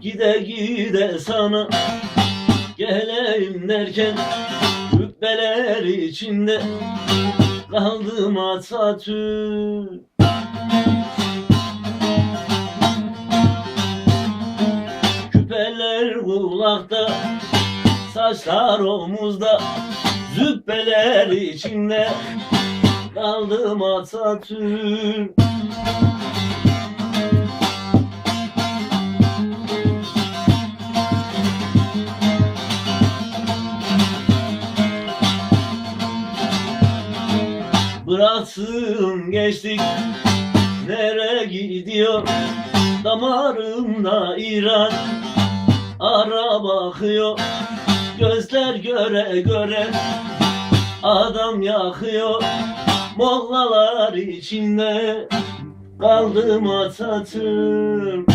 Gide gide sana geleyim derken Hübbeler içinde kaldım Atatürk. Küpeler kulakta Saçlar omuzda Zübbeler içinde Kaldım Atatürk. Bıraksın geçtik Nere gidiyor? Damarımda İran Ara bakıyor Gözler göre göre Adam yakıyor Mollalar içinde Kaldım Atatürk